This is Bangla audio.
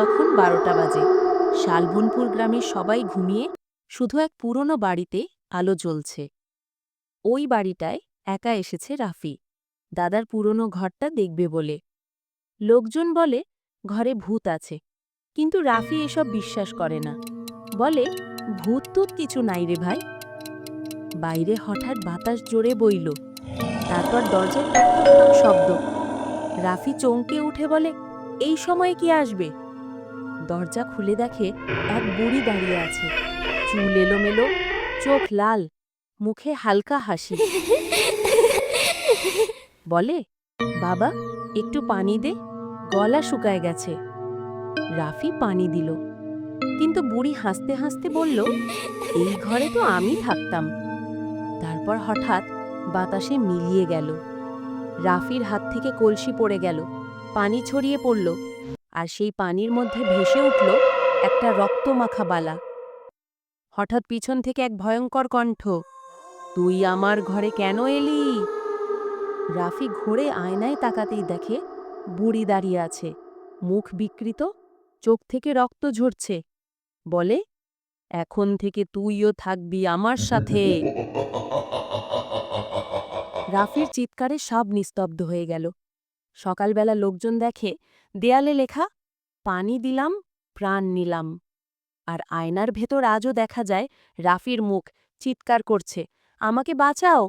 তখন বারোটা বাজে। শালবনপুর গ্রামের সবাই ঘুমিয়ে শুধু এক পুরনো বাড়িতে আলো জ্বলছে। ওই বাড়িটায় একা এসেছে রাফি। দাদার পুরনো ঘরটা দেখবে বলে। লোকজন বলে, ঘরে ভূত আছে। কিন্তু রাফি এসব বিশ্বাস করে না। বলে, ভূত টুত কিছু নাই রে ভাই। বাইরে হঠাৎ বাতাস জোরে বইল। তারপর দরজায় শব্দ। রাফি চমকে উঠে বলে, এই সময় কি আসবে? দরজা খুলে দেখে এক বুড়ি দাঁড়িয়ে আছে। চুল এলোমেলো, চোখ লাল, মুখে হালকা হাসি। বলে, বাবা, একটু পানি দে, গলা শুকায় গেছে। রাফি পানি দিল। কিন্তু বুড়ি হাসতে হাসতে বলল, এই ঘরে তো আমি থাকতাম। তারপর হঠাৎ বাতাসে মিলিয়ে গেল। রাফির হাত থেকে কলসি পড়ে গেল। পানি ছড়িয়ে পড়ল। আর সেই পানির মধ্যে ভেসে উঠল একটা রক্তমাখা বালা। হঠাৎ পিছন থেকে এক ভয়ঙ্কর কণ্ঠ তুই আমার ঘরে কেন এলি? রাফি ঘোরে আয়নায় তাকাতেই দেখে বুড়ি দাঁড়িয়ে আছে মুখ বিকৃত চোখ থেকে রক্ত ঝরছে। বলে এখন থেকে তুইও থাকবি আমার সাথে। রাফির চিৎকারে সব নিস্তব্ধ হয়ে গেল। সকালবেলা লোকজন দেখে, দেয়ালে লেখা, পানি দিলাম, প্রাণ নিলাম। আর আয়নার ভেতর আজও দেখা যায়, রাফির মুখ চিৎকার করছে, আমাকে বাঁচাও।